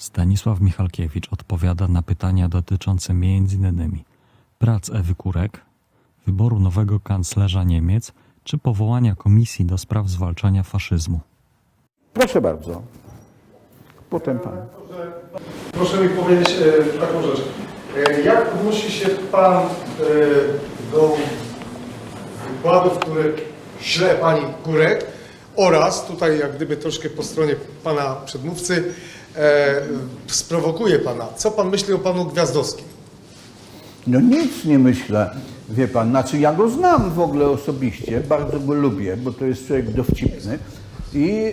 Stanisław Michalkiewicz odpowiada na pytania dotyczące m.in. prac Ewy Kurek, wyboru nowego kanclerza Niemiec czy powołania komisji do spraw zwalczania faszyzmu. Proszę bardzo. Potem pan. Proszę mi powiedzieć e, taką rzecz. E, jak odnosi się Pan e, do wykładów, które źle Pani Kurek oraz tutaj jak gdyby troszkę po stronie Pana przedmówcy e, sprowokuje Pana. Co Pan myśli o Panu Gwiazdowskim? No nic nie myślę, wie pan. Znaczy ja go znam w ogóle osobiście, bardzo go lubię, bo to jest człowiek dowcipny. I e,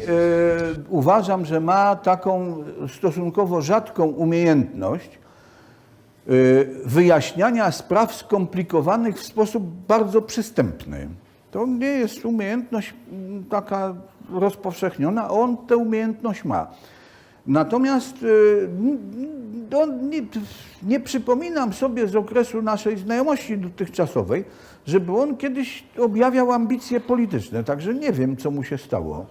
uważam, że ma taką stosunkowo rzadką umiejętność e, wyjaśniania spraw skomplikowanych w sposób bardzo przystępny. To nie jest umiejętność mm, taka rozpowszechniona, on tę umiejętność ma. Natomiast y, n- n- on nie, nie przypominam sobie z okresu naszej znajomości dotychczasowej, żeby on kiedyś objawiał ambicje polityczne. Także nie wiem, co mu się stało.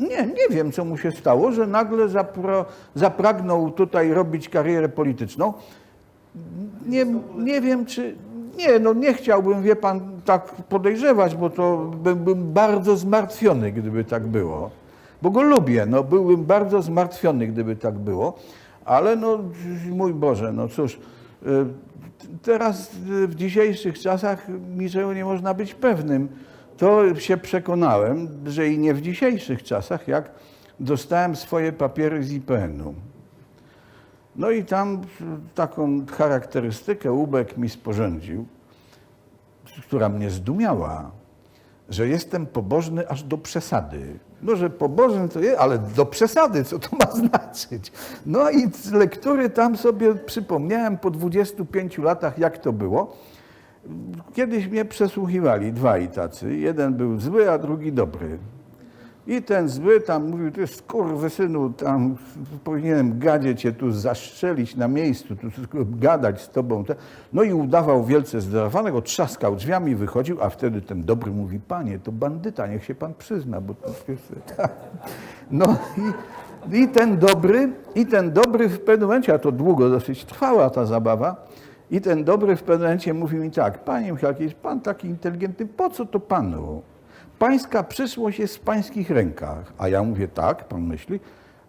Nie, nie wiem, co mu się stało, że nagle zapro, zapragnął tutaj robić karierę polityczną. Nie, nie wiem, czy. Nie, no nie chciałbym, wie pan, tak podejrzewać, bo to byłbym bardzo zmartwiony, gdyby tak było. Bo go lubię, no byłbym bardzo zmartwiony, gdyby tak było. Ale no, mój Boże, no cóż, y, teraz y, w dzisiejszych czasach niczego nie można być pewnym. To się przekonałem, że i nie w dzisiejszych czasach, jak dostałem swoje papiery z IPN-u. No i tam taką charakterystykę Ubek mi sporządził, która mnie zdumiała, że jestem pobożny aż do przesady. No, że pobożny to jest, ale do przesady, co to ma znaczyć? No i z lektury tam sobie przypomniałem po 25 latach, jak to było. Kiedyś mnie przesłuchiwali dwaj tacy. Jeden był zły, a drugi dobry. I ten zły tam mówił, ty synu, tam powinienem gadzie cię tu zastrzelić na miejscu, tu gadać z tobą. No i udawał wielce zdenerwowanego, trzaskał drzwiami, wychodził, a wtedy ten dobry mówi, panie, to bandyta, niech się pan przyzna, bo to jest... No i, i ten dobry, i ten dobry w pewnym momencie, a to długo dosyć trwała ta zabawa, i ten dobry w pewnym momencie mówi mi tak, panie Michalkiewicz, pan taki inteligentny, po co to panu? Pańska przyszłość jest w pańskich rękach. A ja mówię, tak, pan myśli.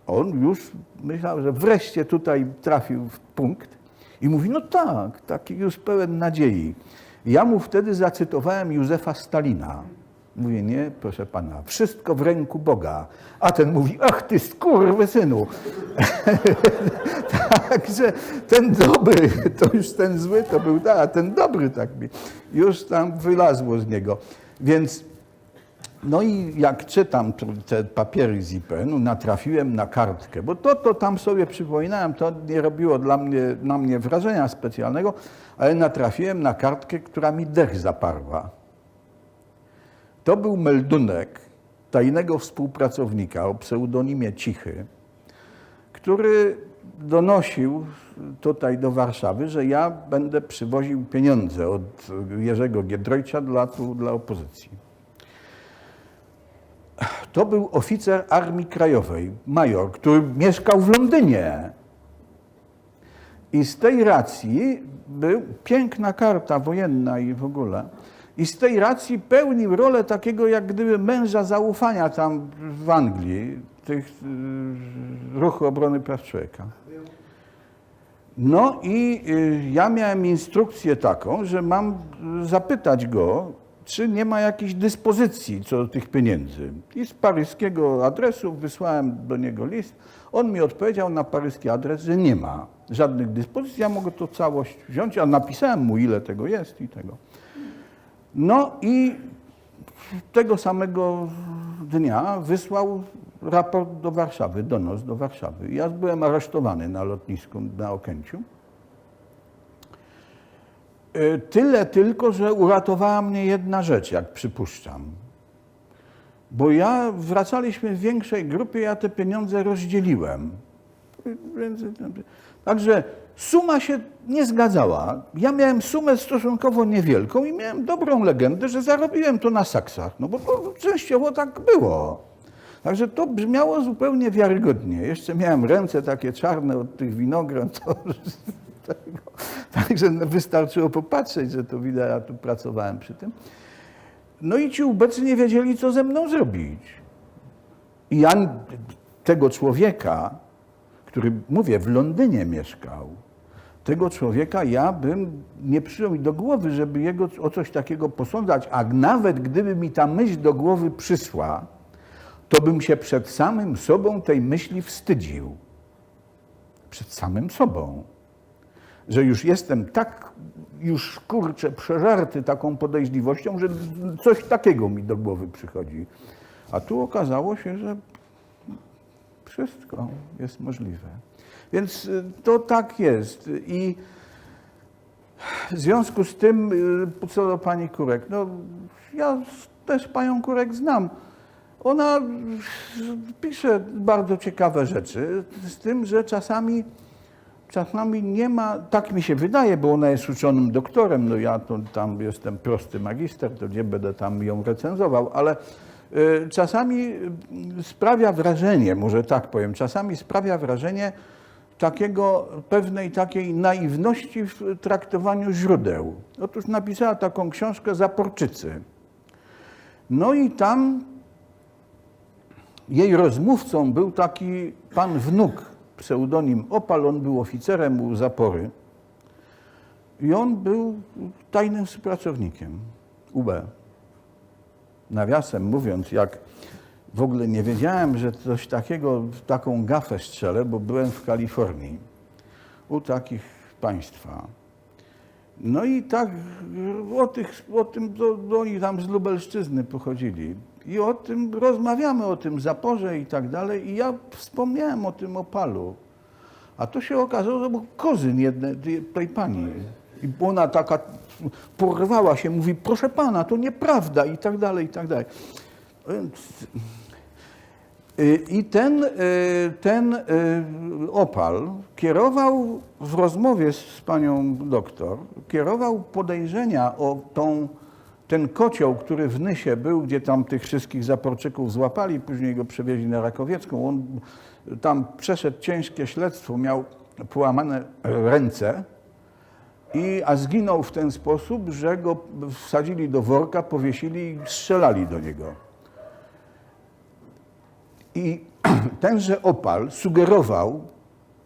On już myślał, że wreszcie tutaj trafił w punkt i mówi, no tak, taki już pełen nadziei. Ja mu wtedy zacytowałem Józefa Stalina. Mówię, nie, proszę pana, wszystko w ręku Boga. A ten mówi, ach ty skurwysynu. Także ten dobry, to już ten zły to był, a ten dobry tak mi już tam wylazło z niego. Więc no i jak czytam te papiery z IPN-u, natrafiłem na kartkę, bo to, to tam sobie przypominałem, to nie robiło dla mnie, na mnie wrażenia specjalnego, ale natrafiłem na kartkę, która mi dech zaparła. To był meldunek tajnego współpracownika o pseudonimie Cichy, który donosił tutaj do Warszawy, że ja będę przywoził pieniądze od Jerzego Giedroycia dla, dla opozycji. To był oficer Armii Krajowej, major, który mieszkał w Londynie. I z tej racji był piękna karta wojenna i w ogóle. I z tej racji pełnił rolę takiego jak gdyby męża zaufania tam w Anglii, tych y, ruchu obrony praw człowieka. No i y, ja miałem instrukcję taką, że mam zapytać go, czy nie ma jakiejś dyspozycji co do tych pieniędzy. I z paryskiego adresu wysłałem do niego list. On mi odpowiedział na paryski adres, że nie ma żadnych dyspozycji. Ja mogę to całość wziąć, a napisałem mu, ile tego jest i tego. No i tego samego dnia wysłał raport do Warszawy, donos do Warszawy. Ja byłem aresztowany na lotnisku na Okęciu. E, Tyle tylko, że uratowała mnie jedna rzecz, jak przypuszczam. Bo ja wracaliśmy w większej grupie, ja te pieniądze rozdzieliłem. Także suma się nie zgadzała. Ja miałem sumę stosunkowo niewielką i miałem dobrą legendę, że zarobiłem to na saksach. No bo to częściowo tak było. Także to brzmiało zupełnie wiarygodnie. Jeszcze miałem ręce takie czarne od tych winogron. To, tego. Także wystarczyło popatrzeć, że to widać, ja tu pracowałem przy tym. No i ci ubecy nie wiedzieli, co ze mną zrobić. I ja tego człowieka, który, mówię, w Londynie mieszkał, tego człowieka ja bym nie przyjął mi do głowy, żeby jego o coś takiego posądzać, a nawet gdyby mi ta myśl do głowy przysła, to bym się przed samym sobą tej myśli wstydził. Przed samym sobą. Że już jestem tak, już kurczę, przeżarty taką podejrzliwością, że coś takiego mi do głowy przychodzi. A tu okazało się, że wszystko jest możliwe. Więc y, to tak jest. I w związku z tym, y, co do pani Kurek, no ja też panią Kurek znam. Ona y, pisze bardzo ciekawe rzeczy, z tym, że czasami, czasami nie ma, tak mi się wydaje, bo ona jest uczonym doktorem, no ja to tam jestem prosty magister, to nie będę tam ją recenzował, ale y, czasami y, sprawia wrażenie, może tak powiem, czasami sprawia wrażenie takiego, pewnej takiej naiwności w traktowaniu źródeł. Otóż napisała taką książkę Zaporczycy. No i tam jej rozmówcą był taki pan wnuk, pseudonim Opal, on był oficerem u zapory. I on był tajnym współpracownikiem UB. Nawiasem mówiąc, jak w ogóle nie wiedziałem, że coś takiego, taką gafę strzelę, bo byłem w Kalifornii u takich państwa. No i tak o, tych, o tym, to, to oni tam z Lubelszczyzny pochodzili. I o tym rozmawiamy, o tym zaporze i tak dalej. I ja wspomniałem o tym opalu. A to się okazało, że był kozyn jednej, tej pani. I ona taka porwała się, mówi, proszę pana, to nieprawda i tak dalej, i tak dalej. Y, I ten, y, ten y, opal kierował w rozmowie z panią doktor, kierował podejrzenia o tą, ten kocioł, który w Nysie był, gdzie tam tych wszystkich zaporczyków złapali, później go przewieźli na Rakowiecką. On tam przeszedł ciężkie śledztwo, miał połamane ręce, i, a zginął w ten sposób, że go wsadzili do worka, powiesili i strzelali do niego. I tenże opal sugerował,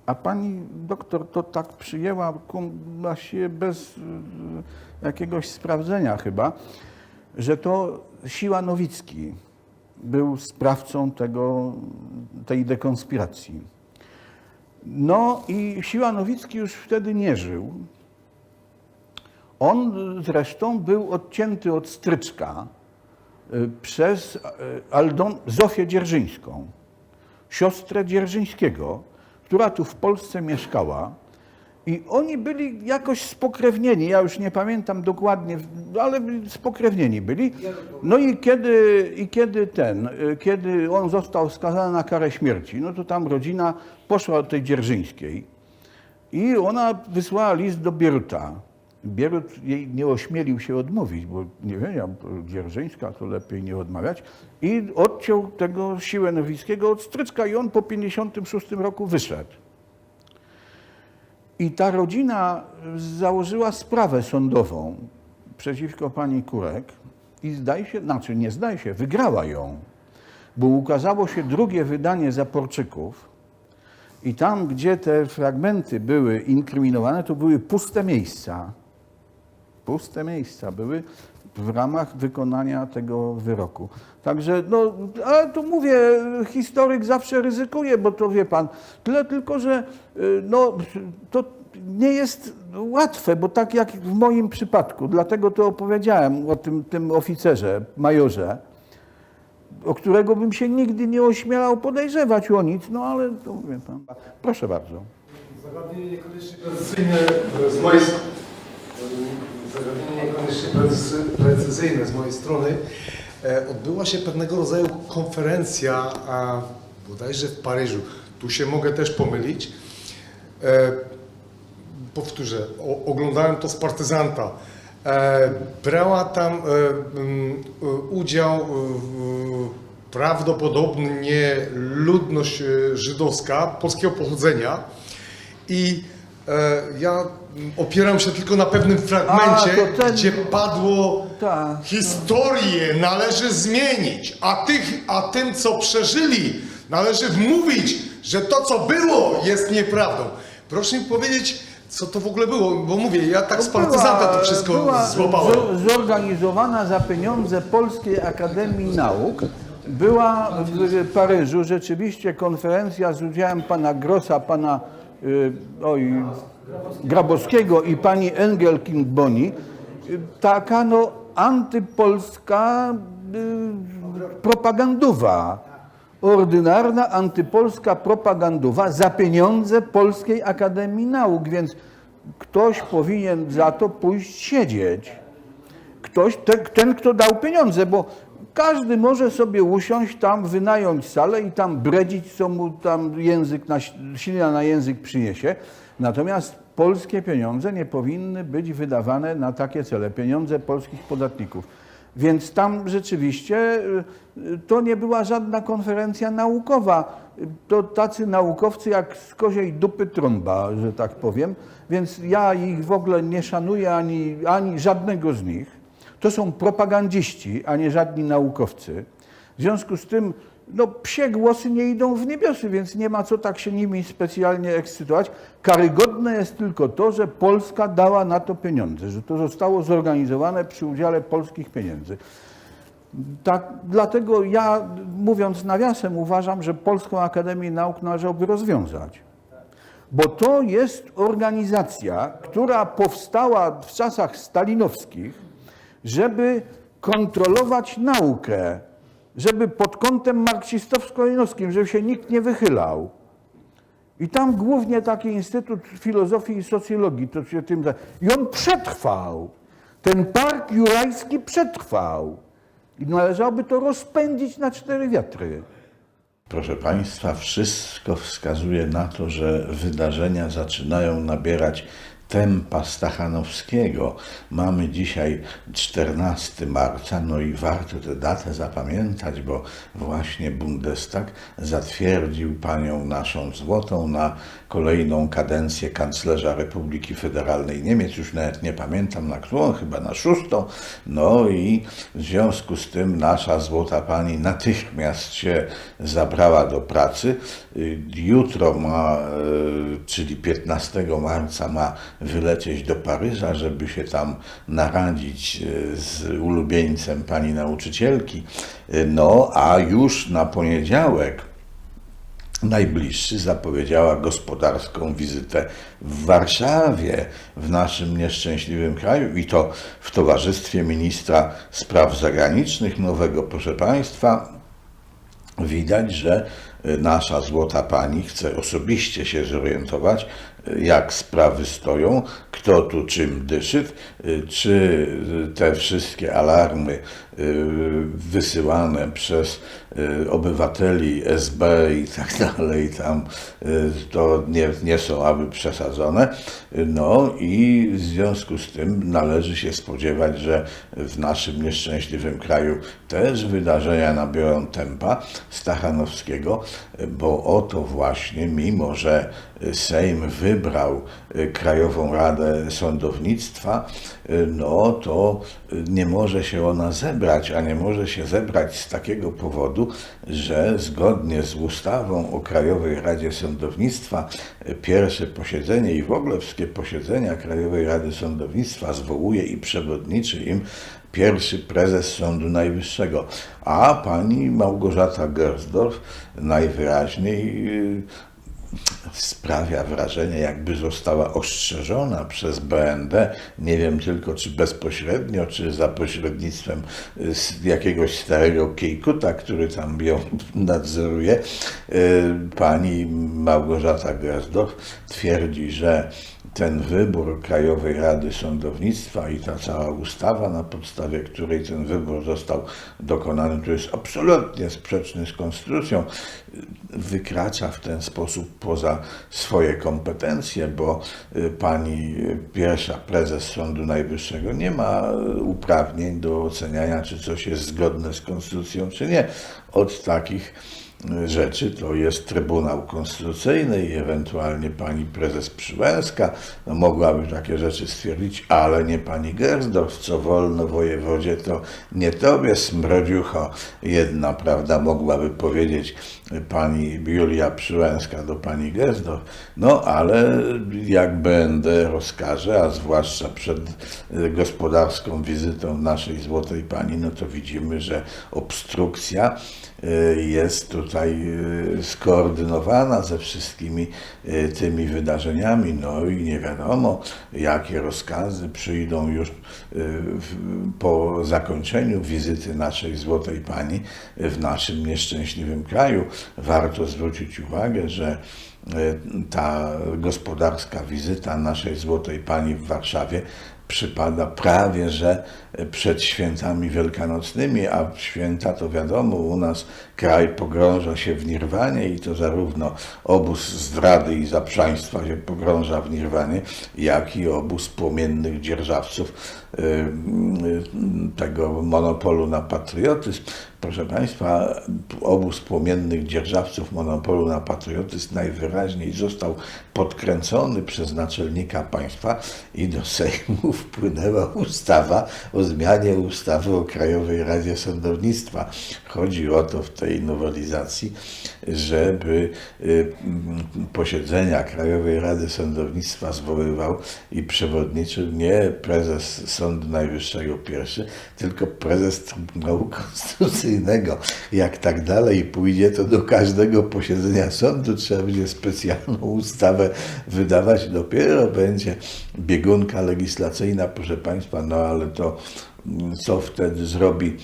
a pani doktor to tak przyjęła właściwie bez y, jakiegoś sprawdzenia chyba, że to Siła Nowicki był sprawcą tego, tej dekonspiracji. No i Siła Nowicki już wtedy nie żył. On zresztą był odcięty od stryczka y, przez y, Aldon, Zofię Dzierżyńską, siostrę Dzierżyńskiego, która tu w Polsce mieszkała. I oni byli jakoś spokrewnieni, ja już nie pamiętam dokładnie, ale spokrewnieni byli. No i kiedy, i kiedy ten, y, kiedy on został skazany na karę śmierci, no to tam rodzina poszła do tej Dzierżyńskiej i ona wysłała list do Bieruta. Bierut jej nie ośmielił się odmówić, bo nie wiedział, Dzierżyńska to lepiej nie odmawiać. I odciął tego siłę Nowickiego od stryczka i on po 56 roku wyszedł. I ta rodzina założyła sprawę sądową przeciwko pani Kurek i zdaje się, znaczy nie zdaje się, wygrała ją, bo ukazało się drugie wydanie Zaporczyków i tam, gdzie te fragmenty były inkryminowane, to były puste miejsca. Puste miejsca były w ramach wykonania tego wyroku. Także, no, ale tu mówię, historyk zawsze ryzykuje, bo to wie pan, tyle tylko, że y, no, to nie jest łatwe, bo tak jak w moim przypadku, dlatego to opowiedziałem o tym, tym oficerze, majorze, o którego bym się nigdy nie ośmielał podejrzewać o nic, no ale to wie pan. Proszę bardzo. Zagadnienie niekoniecznie precyzyjne z mojej zagadnienie niekoniecznie precy- precyzyjne z mojej strony. E, Odbyła się pewnego rodzaju konferencja, a bodajże w Paryżu. Tu się mogę też pomylić. E, Powtórzę, oglądałem to z partyzanta. E, brała tam udział prawdopodobnie ludność żydowska polskiego pochodzenia i ja opieram się tylko na pewnym fragmencie, A, ten- gdzie padło Tak. historię należy zmienić, a, tych, a tym, co przeżyli, należy wmówić, że to, co było, jest nieprawdą. Proszę mi powiedzieć, co to w ogóle było, bo mówię, ja tak z partyzanta to wszystko była złapałem. zo- zorganizowana za pieniądze Polskiej Akademii Nauk. Była w Paryżu rzeczywiście konferencja z udziałem pana Grossa, pana y, oj, Grabowskiego i pani Engelking Boni. Y, Taka no antypolska y, propagandowa. Ordynarna antypolska propagandowa za pieniądze Polskiej Akademii Nauk, więc ktoś powinien za to pójść siedzieć. Ktoś, ten, ten, kto dał pieniądze, bo każdy może sobie usiąść tam, wynająć salę i tam bredzić, co mu tam język na, silna na język przyniesie. Natomiast polskie pieniądze nie powinny być wydawane na takie cele, pieniądze polskich podatników. Więc tam rzeczywiście y, to nie była żadna konferencja naukowa. To tacy naukowcy jak z koziej dupy trąba, że tak powiem. Więc ja ich w ogóle nie szanuję ani, ani żadnego z nich. To są propagandziści, a nie żadni naukowcy. W związku z tym no, psie głosy nie idą w niebiosy, więc nie ma co tak się nimi specjalnie ekscytować. Karygodne jest tylko to, że Polska dała na to pieniądze, że to zostało zorganizowane przy udziale polskich pieniędzy. Tak, dlatego ja, mówiąc nawiasem, uważam, że Polską Akademię Nauk należałoby rozwiązać. Bo to jest organizacja, która powstała w czasach stalinowskich, żeby kontrolować naukę, żeby pod kątem marksistowsko-lenowskim, żeby się nikt nie wychylał. I tam głównie taki Instytut Filozofii i Socjologii to się tym. I on przetrwał. Ten park jurajski przetrwał. I należałoby to rozpędzić na cztery wiatry. Proszę Państwa, wszystko wskazuje na to, że wydarzenia zaczynają nabierać tempa Stachanowskiego. Mamy dzisiaj 14 marca, no i warto tę datę zapamiętać, bo właśnie Bundestag zatwierdził panią naszą złotą na kolejną kadencję kanclerza Republiki Federalnej Niemiec, już nawet nie pamiętam na którą, chyba na szóstą. No i w związku z tym nasza złota pani natychmiast się zabrała do pracy. Jutro ma, y, czyli 15 marca ma wylecieć do Paryża, żeby się tam naradzić y, z ulubieńcem pani nauczycielki. Y, No, a już na poniedziałek najbliższy zapowiedziała gospodarską wizytę w Warszawie, w naszym nieszczęśliwym kraju i to w towarzystwie ministra spraw zagranicznych nowego, proszę Państwa. Widać, że y, nasza złota pani chce osobiście się zorientować, y, jak sprawy stoją, kto tu czym dyszy, y, czy te wszystkie alarmy wysyłane przez y, obywateli SB i tak dalej, tam y, to nie, nie są aby przesadzone. No i w związku z tym należy się spodziewać, że w naszym nieszczęśliwym kraju też wydarzenia nabiorą tempa Stachanowskiego, bo oto właśnie, mimo że Sejm wybrał y, Krajową Radę Sądownictwa, y, no to y, nie może się ona zebrać, a nie może się zebrać z takiego powodu, że zgodnie z ustawą o Krajowej Radzie Sądownictwa y, pierwsze posiedzenie i w ogóle wszystkie posiedzenia Krajowej Rady Sądownictwa zwołuje i przewodniczy im pierwszy prezes Sądu Najwyższego, a pani Małgorzata Gersdorf najwyraźniej y, sprawia wrażenie, jakby została ostrzeżona przez BND, nie wiem tylko czy bezpośrednio, czy za pośrednictwem y, jakiegoś starego Kiejkuta, który tam ją nadzoruje. Y, Pani Małgorzata Gersdorf twierdzi, że ten wybór Krajowej Rady Sądownictwa i ta cała ustawa, na podstawie której ten wybór został dokonany, to jest absolutnie sprzeczny z konstytucją, wykracza w ten sposób poza swoje kompetencje, bo y, pani pierwsza prezes Sądu Najwyższego nie ma y, uprawnień do oceniania, czy coś jest zgodne z konstytucją, czy nie. Od takich rzeczy to jest Trybunał Konstytucyjny i ewentualnie pani prezes Przyłęska no, mogłaby takie rzeczy stwierdzić, ale nie pani Gersdorf, co wolno wojewodzie, to nie tobie smrodziucho jedna, prawda, mogłaby powiedzieć y, pani Julia Przyłęska do pani Gersdorf. No ale jak będę rozkaże, a zwłaszcza przed y, gospodarską wizytą naszej Złotej Pani, no to widzimy, że obstrukcja jest tutaj y, skoordynowana ze wszystkimi y, tymi wydarzeniami, no i nie wiadomo, jakie rozkazy przyjdą już y, po zakończeniu wizyty naszej Złotej Pani w naszym nieszczęśliwym kraju. Warto zwrócić uwagę, że y, ta gospodarska wizyta naszej Złotej Pani w Warszawie przypada prawie że przed świętami wielkanocnymi, a święta to wiadomo, u nas kraj pogrąża się w nirwanie i to zarówno obóz zdrady i zaprzaństwa się pogrąża w nirwanie, jak i obóz płomiennych dzierżawców y, y, tego monopolu na patriotyzm. Proszę Państwa, obóz płomiennych dzierżawców monopolu na patriotyzm najwyraźniej został podkręcony przez naczelnika państwa i do Sejmu wpłynęła ustawa o zmianie ustawy o Krajowej Radzie Sądownictwa. Chodzi o to w tej nowelizacji, żeby y, posiedzenia Krajowej Rady Sądownictwa zwoływał i przewodniczył nie prezes Sądu Najwyższego pierwszy, tylko prezes Trybunału Konstytucyjnego. Jak tak dalej pójdzie, to do każdego posiedzenia sądu trzeba będzie specjalną ustawę wydawać. Dopiero będzie biegunka legislacyjna, proszę Państwa, no ale to mm, co wtedy zrobi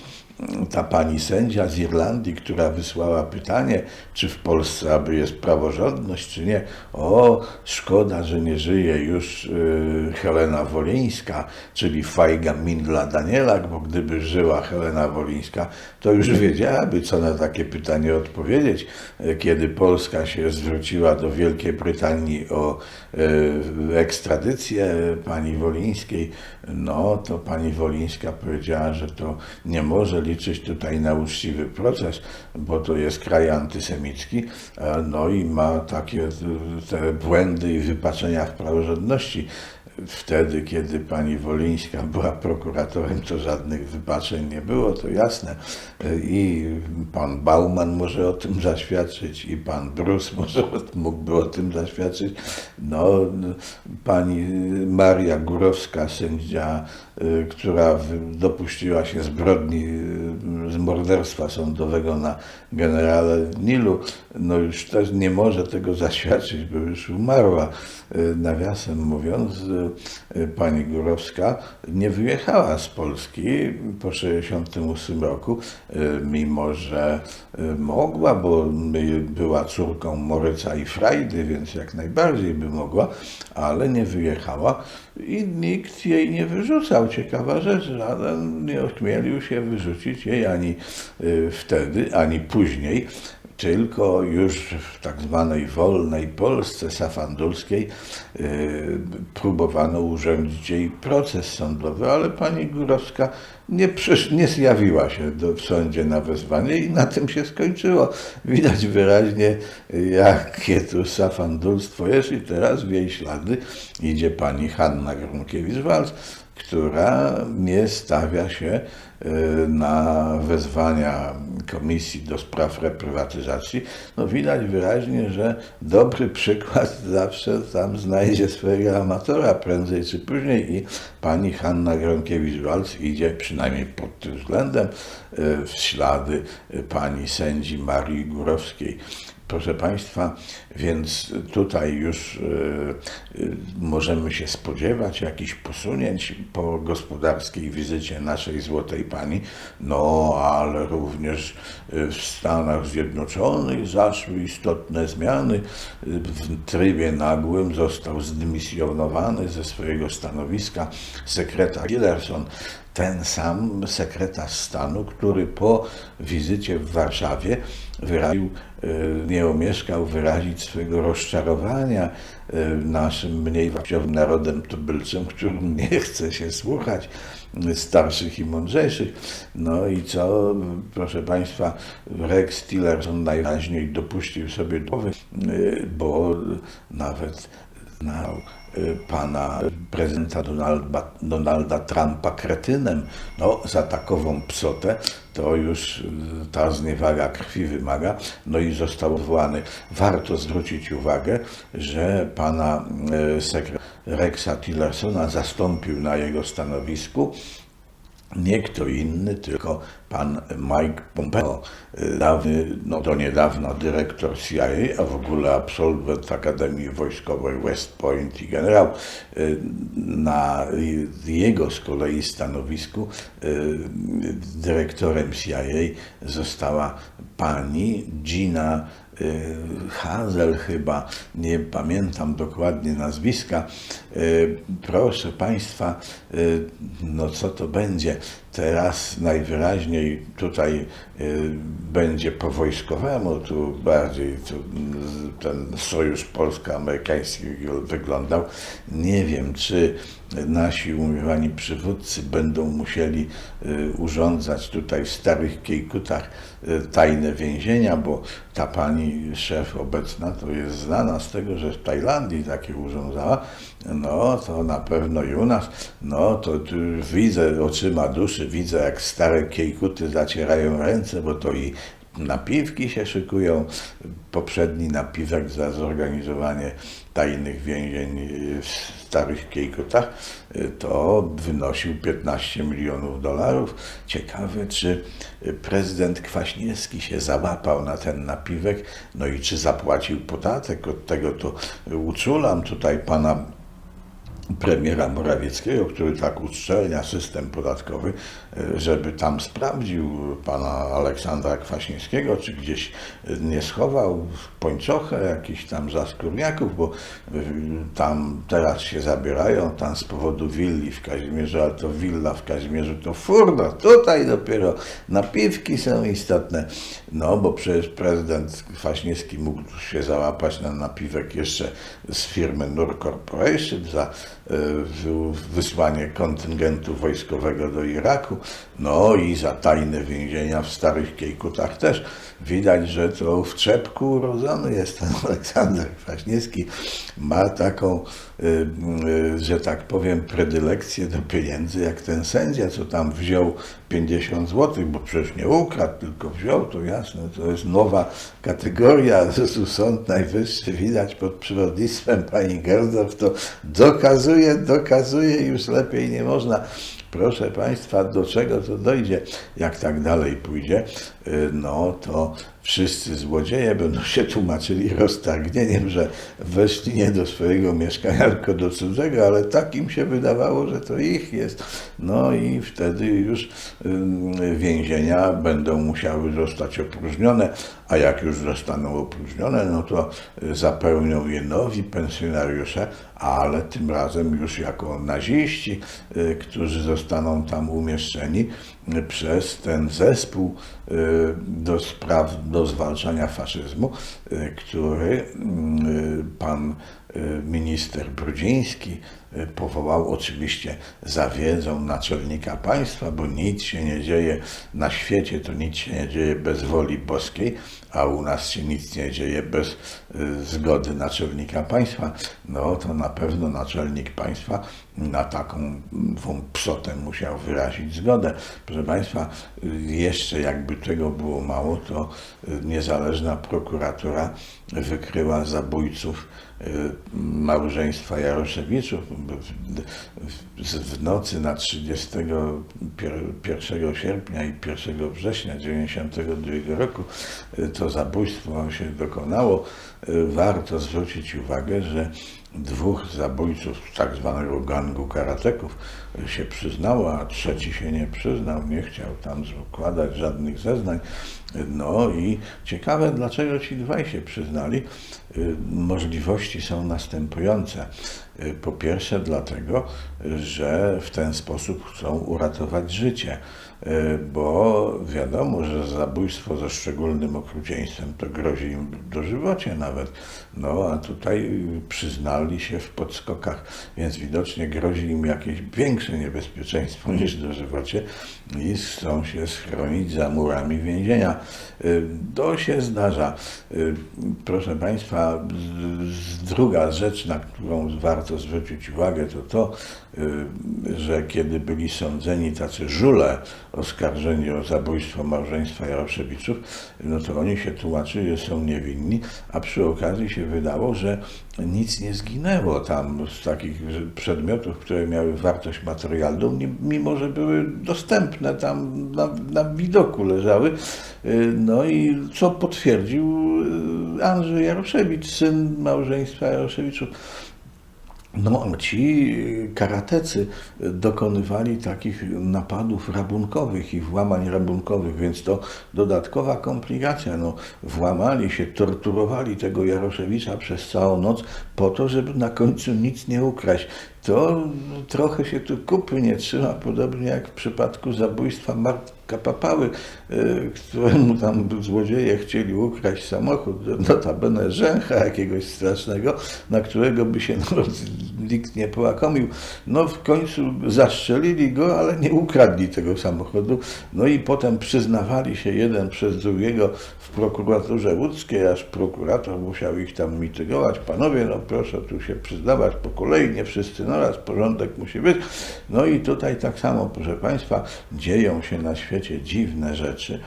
ta pani sędzia z Irlandii, która wysłała pytanie, czy w Polsce aby jest praworządność, czy nie. O, szkoda, że nie żyje już y, Helena Wolińska, czyli Fajga Mindla Danielak, bo gdyby żyła Helena Wolińska, to już wiedziałaby, co na takie pytanie odpowiedzieć. Y, Kiedy Polska się zwróciła do Wielkiej Brytanii o ekstradycję pani Wolińskiej, no to pani Wolińska powiedziała, że to nie może liczyć tutaj na uczciwy proces, bo to jest kraj antysemicki, e, no i ma takie e, te błędy i wypaczenia w praworządności. Wtedy, kiedy pani Wolińska była prokuratorem, to żadnych wypaczeń nie było, to jasne. I pan Bauman może o tym zaświadczyć, i pan Brus może mógłby o tym zaświadczyć. No, pani Maria Górowska, sędzia, y, która dopuściła się zbrodni y, z morderstwa sądowego na generale Nilu, no już też nie może tego zaświadczyć, bo już umarła. Y, Nawiasem mówiąc, pani Górowska nie wyjechała z Polski po 1968 roku, y, mimo że y, mogła, bo była córką Moryca i Frajdy, więc jak najbardziej by mogła, ale nie wyjechała i nikt jej nie wyrzucał. Ciekawa rzecz, żaden nie ośmielił się wyrzucić jej ani y, wtedy, ani później tylko już w tak zwanej wolnej Polsce safandulskiej y, próbowano urządzić jej proces sądowy, ale pani Górowska nie, przysz, nie zjawiła się do, w sądzie na wezwanie i na tym się skończyło. Widać wyraźnie, jakie tu safandulstwo jest i teraz w jej ślady idzie pani Hanna Gronkiewicz-Walc, która nie stawia się y, na wezwania Komisji do Spraw Reprywatyzacji. No widać wyraźnie, że dobry przykład zawsze tam znajdzie swojego amatora prędzej czy później i pani Hanna Gronkiewicz-Walc idzie przynajmniej pod tym względem y, w ślady y, pani sędzi Marii Górowskiej. Proszę Państwa, więc tutaj już y, y, możemy się spodziewać jakichś posunięć po gospodarskiej wizycie naszej Złotej Pani, no ale również y, w Stanach Zjednoczonych zaszły istotne zmiany. W trybie nagłym został zdymisjonowany ze swojego stanowiska sekretarz Tillerson. Ten sam sekretarz stanu, który po wizycie w Warszawie wyraził, e, nie omieszkał wyrazić swojego rozczarowania e, naszym mniej wartościowym narodem tubylczym, którym nie chce się słuchać starszych i mądrzejszych. No i co, proszę Państwa, Rex Tillerson najwyraźniej dopuścił sobie głowy, y, bo nawet znał y, pana prezydenta Donalda, Donalda Trumpa kretynem. No, za takową psotę to już y, ta zniewaga krwi wymaga. No i został odwołany. Warto zwrócić uwagę, że pana y, sekretarza Rexa Tillersona zastąpił na jego stanowisku nie kto inny, tylko pan Mike Pompeo, dawny, no do niedawna dyrektor CIA, a w ogóle absolwent Akademii Wojskowej West Point i generał. Y, Na jego z kolei stanowisku y, dyrektorem CIA została pani Gina Hazel chyba, nie pamiętam dokładnie nazwiska. Y, Proszę Państwa, y, no co to będzie? Teraz najwyraźniej tutaj y, będzie po wojskowemu, tu bardziej tu, ten sojusz polsko-amerykański wyglądał. Nie wiem, czy nasi umiłowani przywódcy będą musieli y, urządzać tutaj w starych Kiejkutach y, tajne więzienia, bo ta pani szef obecna to jest znana z tego, że w Tajlandii takie urządzała, no to na pewno i u nas, no to widzę oczyma duszy, widzę jak stare Kiejkuty zacierają ręce, bo to i napiwki się szykują. Poprzedni napiwek za zorganizowanie tajnych więzień w starych Kiejkutach y, to wynosił 15 milionów dolarów. Ciekawe, czy prezydent Kwaśniewski się załapał na ten napiwek, no i czy zapłacił podatek. Od tego to uczulam tutaj pana premiera Morawieckiego, który tak uszczelnia system podatkowy, żeby tam sprawdził pana Aleksandra Kwaśniewskiego, czy gdzieś nie schował w pończochę jakichś tam zaskórniaków, bo e, tam teraz się zabierają, tam z powodu willi w Kazimierzu, ale to willa w Kazimierzu to furno, tutaj dopiero napiwki są istotne. No, bo przecież prezydent Kwaśniewski mógł się załapać na napiwek jeszcze z firmy Nur Corporation za wysłanie kontyngentu wojskowego do Iraku, no i za tajne więzienia w starych Kiejkutach też. Widać, że to w czepku urodzony jest ten Aleksander Kwaśniewski. Ma taką, y, y, że tak powiem, predylekcję do pieniędzy, jak ten sędzia, co tam wziął 50 zł, bo przecież nie ukradł, tylko wziął, to jasne, to jest nowa kategoria, tu Sąd Najwyższy, widać pod przewodnictwem pani Gerdorf, to dokazuje, dokazuje, już lepiej nie można. Proszę Państwa, do czego to dojdzie? Jak tak dalej pójdzie, y, no to wszyscy złodzieje będą się tłumaczyli roztargnieniem, że weszli nie do swojego mieszkania, tylko do cudzego, ale tak im się wydawało, że to ich jest. No i wtedy już więzienia będą musiały zostać opróżnione, a jak już zostaną opróżnione, no to y, zapełnią je nowi pensjonariusze, ale tym razem już jako naziści, y, którzy zostaną tam umieszczeni y, przez ten zespół do spraw, do zwalczania faszyzmu, y, który y, pan y, minister Brudziński powołał oczywiście za wiedzą naczelnika państwa, bo nic się nie dzieje na świecie, to nic się nie dzieje bez woli boskiej, a u nas się nic nie dzieje bez y, zgody naczelnika państwa, no to na pewno naczelnik państwa na taką psotę musiał wyrazić zgodę. Proszę Państwa, y, jeszcze jakby tego było mało, to y, niezależna prokuratura wykryła zabójców y, małżeństwa Jaroszewiczów. W nocy na 31 sierpnia i 1 września 1992 roku y, to zabójstwo się dokonało. y, warto zwrócić uwagę, że dwóch zabójców tak zwanego gangu karateków się przyznało, a trzeci się nie przyznał, nie chciał tam składać żadnych zeznań. No i ciekawe, dlaczego ci dwaj się przyznali. Y, Możliwości są następujące. Y, Po pierwsze, dlatego, że w ten sposób chcą uratować życie, bo wiadomo, że zabójstwo ze szczególnym okrucieństwem to grozi im dożywocie nawet. No a tutaj przyznali się w podskokach, więc widocznie grozi im jakieś większe niebezpieczeństwo niż dożywocie i chcą się schronić za murami więzienia. Y, To się zdarza. Y, Proszę Państwa, druga rzecz, na którą warto zwrócić uwagę, to to, że kiedy byli sądzeni tacy żule oskarżeni o zabójstwo małżeństwa Jaroszewiczów, no to oni się tłumaczyli, że są niewinni, a przy okazji się wydało, że nic nie zginęło tam z takich przedmiotów, które miały wartość materialną, mimo że były dostępne tam na, na widoku leżały. Y, No i co potwierdził y, Andrzej Jaroszewicz, syn małżeństwa Jaroszewiczów. No, ci karatecy dokonywali takich napadów rabunkowych i włamań rabunkowych, więc to dodatkowa komplikacja. No, włamali się, torturowali tego Jaroszewicza przez całą noc po to, żeby na końcu nic nie ukraść. To trochę się tu kupy nie trzyma, podobnie jak w przypadku zabójstwa Marka Papały, y, któremu tam złodzieje chcieli ukraść samochód, notabene rzęcha jakiegoś strasznego, na którego by się nikt nie połakomił. No w końcu zastrzelili go, ale nie ukradli tego samochodu. No i potem przyznawali się jeden przez drugiego w prokuraturze łódzkiej, aż prokurator musiał ich tam mitygować. Panowie, no proszę tu się przyznawać po kolei, nie wszyscy naraz, porządek musi być. No i tutaj tak samo, proszę Państwa, dzieją się na świecie dziwne rzeczy,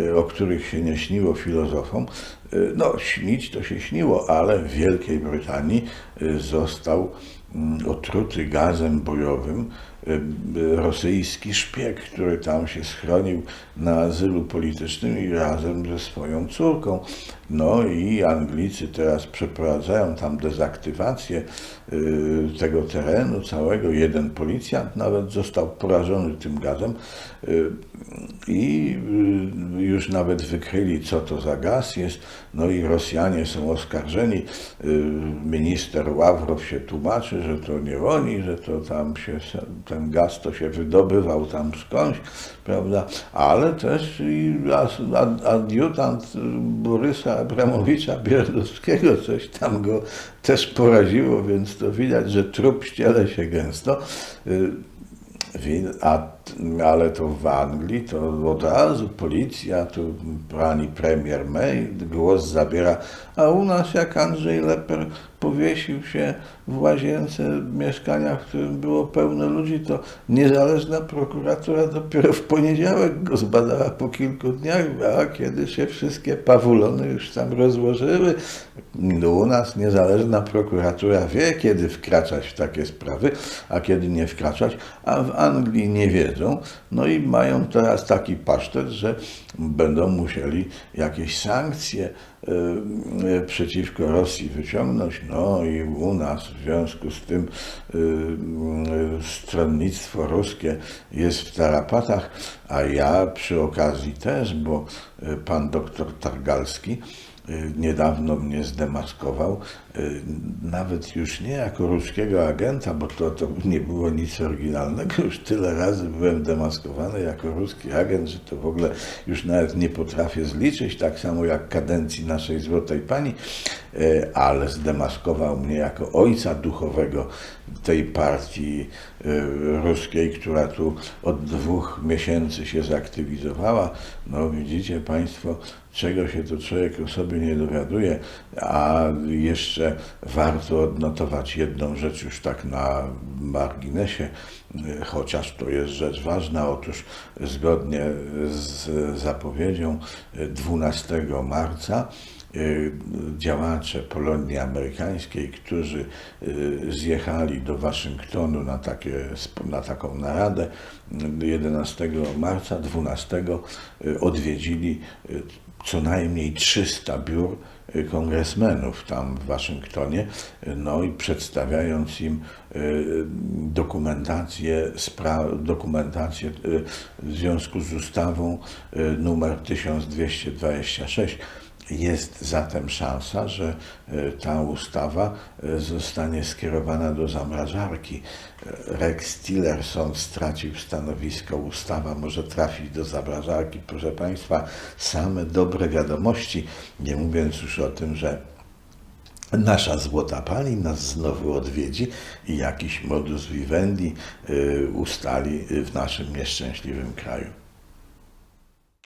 y, o których się nie śniło filozofom. Y, No, śnić to się śniło, ale w Wielkiej Brytanii y, został mm, otruty gazem bojowym y, rosyjski szpieg, który tam się schronił na azylu politycznym i razem ze swoją córką. No i Anglicy teraz przeprowadzają tam dezaktywację y, tego terenu całego. Jeden policjant nawet został porażony tym gazem y, i y, już nawet wykryli, co to za gaz jest. No i Rosjanie są oskarżeni. Minister Ławrow się tłumaczy, że to nie oni, że to tam się, ten gaz to się wydobywał tam skądś, prawda? Ale też i adiutant Borysa Abramowicza Bierdowskiego, coś tam go też poraziło, więc to widać, że trup ściele się gęsto. Y, A, ale to w Anglii to od razu policja, tu pani premier May głos zabiera, a u nas jak Andrzej Leper powiesił się w łazience mieszkania, w którym było pełno ludzi, to niezależna prokuratura dopiero w poniedziałek go zbadała po kilku dniach, a kiedy się wszystkie pawulony już tam rozłożyły. No, u nas niezależna prokuratura wie, kiedy wkraczać w takie sprawy, a kiedy nie wkraczać, a w Anglii nie No i mają teraz taki pasztet, że będą musieli jakieś sankcje y, y, przeciwko Rosji wyciągnąć. No i u nas w związku z tym y, stronnictwo ruskie jest w tarapatach, a ja przy okazji też, bo pan doktor Targalski niedawno mnie zdemaskował, y, nawet już nie jako ruskiego agenta, bo to, to nie było nic oryginalnego, już tyle razy byłem demaskowany jako ruski agent, że to w ogóle już nawet nie potrafię zliczyć, tak samo jak kadencji naszej Złotej Pani, y, ale zdemaskował mnie jako ojca duchowego tej partii y, ruskiej, która tu od dwóch miesięcy się zaktywizowała. No widzicie Państwo, czego się tu człowiek o sobie nie dowiaduje, a jeszcze warto odnotować jedną rzecz już tak na marginesie, y, chociaż to jest rzecz ważna. Otóż zgodnie z zapowiedzią y, 12 marca y, działacze Polonii Amerykańskiej, którzy y, zjechali do Waszyngtonu na, takie, na taką naradę y, 11 marca, 12 y, odwiedzili y, co najmniej 300 biur y, kongresmenów tam w Waszyngtonie, y, no i przedstawiając im y, dokumentację, dokumentację y, w związku z ustawą y, numer 1226. Jest zatem szansa, że y, ta ustawa y, zostanie skierowana do zamrażarki. Y, Rex Tillerson stracił stanowisko, ustawa może trafić do zamrażarki. Proszę Państwa, same dobre wiadomości, nie mówiąc już o tym, że nasza złota pani nas znowu odwiedzi i jakiś modus vivendi ustali w naszym nieszczęśliwym kraju.